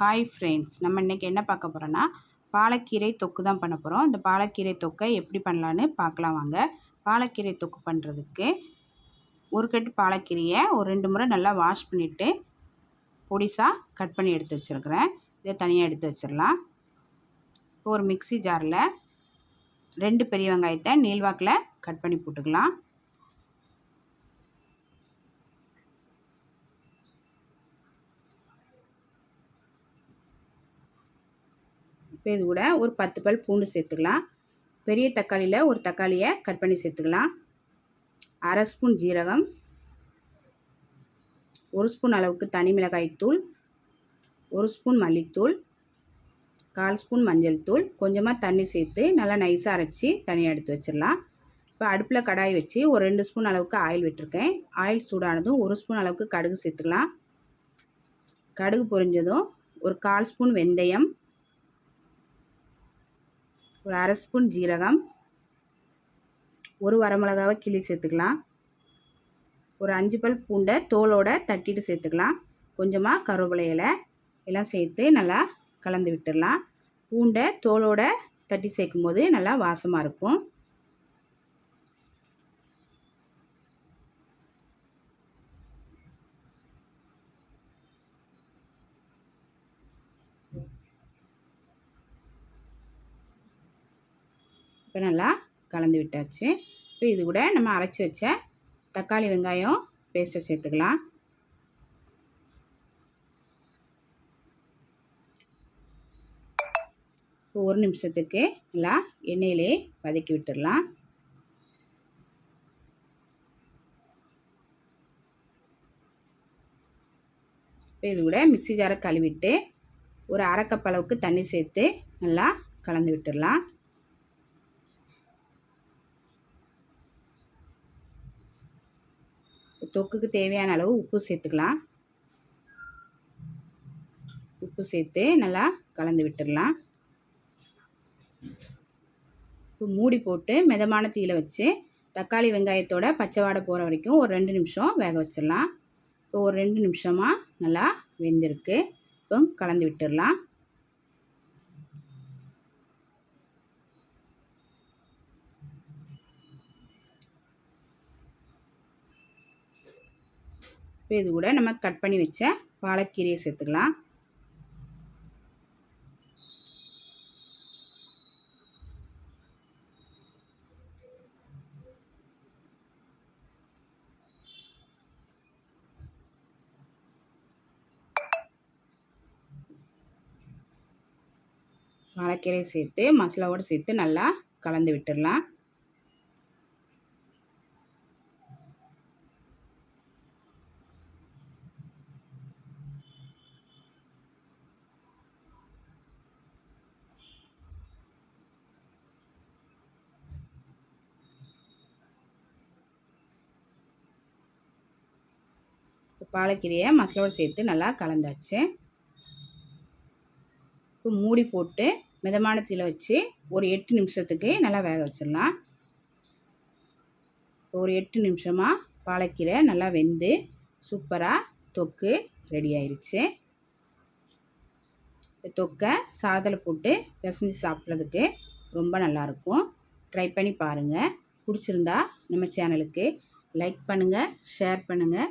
Hi friends நம்ம இன்றைக்கி என்ன பார்க்க போகிறோன்னா பாலக்கீரை தொக்கு தான் பண்ண போகிறோம் இந்த பாலக்கீரை தொக்கை எப்படி பண்ணலான்னு பார்க்கலாம் வாங்க. பாலக்கீரை தொக்கு பண்ணுறதுக்கு ஒரு கட்டு பாலக்கீரையை ஒரு ரெண்டு முறை நல்லா வாஷ் பண்ணிவிட்டு பொடிசாக கட் பண்ணி எடுத்து வச்சுருக்கிறேன். இதை தனியாக எடுத்து வச்சிடலாம். இப்போ ஒரு மிக்சி ஜாரில் ரெண்டு பெரிய வெங்காயத்தை நீள்வாக்கில் கட் பண்ணி போட்டுக்கலாம். இப்போ இது கூட ஒரு பத்து பல் பூண்டு சேர்த்துக்கலாம். பெரிய தக்காளியில் ஒரு தக்காளியை கட் பண்ணி சேர்த்துக்கலாம். அரை ஸ்பூன் ஜீரகம். ஒரு ஸ்பூன் அளவுக்கு தனி மிளகாய் தூள். ஒரு ஸ்பூன் மல்லித்தூள். கால் ஸ்பூன் மஞ்சள் தூள். கொஞ்சமாக தண்ணி சேர்த்து நல்லா நைஸாக அரைச்சி தனியாக எடுத்து வச்சிடலாம். இப்போ அடுப்பில் கடாய் வச்சு ஒரு ரெண்டு ஸ்பூன் அளவுக்கு ஆயில் விட்டுருக்கேன். ஆயில் சூடானதும் ஒரு ஸ்பூன் அளவுக்கு கடுகு சேர்த்துக்கலாம். கடுகு பொரிஞ்சதும் ஒரு கால் ஸ்பூன் வெந்தயம். ஒரு அரை ஸ்பூன் ஜீரகம் ஒரு வரமிளகாவை கிளி சேர்த்துக்கலாம். ஒரு அஞ்சு பல் பூண்டை தோலோட தட்டிட்டு சேர்த்துக்கலாம். கொஞ்சமாக கருவேப்பிலை இலை எல்லாம் சேர்த்து நல்லா கலந்து விட்டுடலாம். பூண்டை தோலோட தட்டி சேர்க்கும் போது நல்லா வாசமாக இருக்கும். இப்போ நல்லா கலந்து விட்டாச்சு. இப்போ இது கூட நம்ம அரைச்சி வச்ச தக்காளி வெங்காயம் பேஸ்ட்டை சேர்த்துக்கலாம். இப்போ ஒரு நிமிஷத்துக்கு நல்லா எண்ணெயிலே வதக்கி விட்டுடலாம். இப்போ இது கூட மிக்சி ஜாரை கழுவிட்டு ஒரு அரைக்கப்பளவுக்கு அளவுக்கு தண்ணி சேர்த்து நல்லா கலந்து விட்டுடலாம். தொக்குக்கு தேவையான அளவு உப்பு சேர்த்துக்கலாம். உப்பு சேர்த்து நல்லா கலந்து விட்டுடலாம். இப்போ மூடி போட்டு மிதமான தீயில் வச்சு தக்காளி வெங்காயத்தோட பச்சை வாடை போகிற வரைக்கும் ஒரு ரெண்டு நிமிஷம் வேக வச்சிடலாம். இப்போ ஒரு ரெண்டு நிமிஷமாக நல்லா வெந்திருக்கு. இப்போ கலந்து விட்டுடலாம். இப்போ இது கூட நம்ம கட் பண்ணி வச்ச பாலக்கீரையை சேர்த்துக்கலாம். பாலக்கீரையை சேர்த்து மசாலாவோடு சேர்த்து நல்லா கலந்து விட்டுடலாம். பாலக்கீரையை மசாலோடு சேர்த்து நல்லா கலந்தாச்சு. இப்போ மூடி போட்டு மிதமான தீயில் வச்சு ஒரு எட்டு நிமிஷத்துக்கு நல்லா வேக வச்சிடலாம். ஒரு எட்டு நிமிஷமாக பாலக்கீரை நல்லா வெந்து சூப்பராக தொக்கு ரெடி ஆயிடுச்சு இந்த தொக்கை சாதலை போட்டு பிசைஞ்சு சாப்பிட்றதுக்கு ரொம்ப நல்லாயிருக்கும் ட்ரை பண்ணி பாருங்கள் பிடிச்சிருந்தா நம்ம சேனலுக்கு லைக் பண்ணுங்கள் ஷேர் பண்ணுங்கள்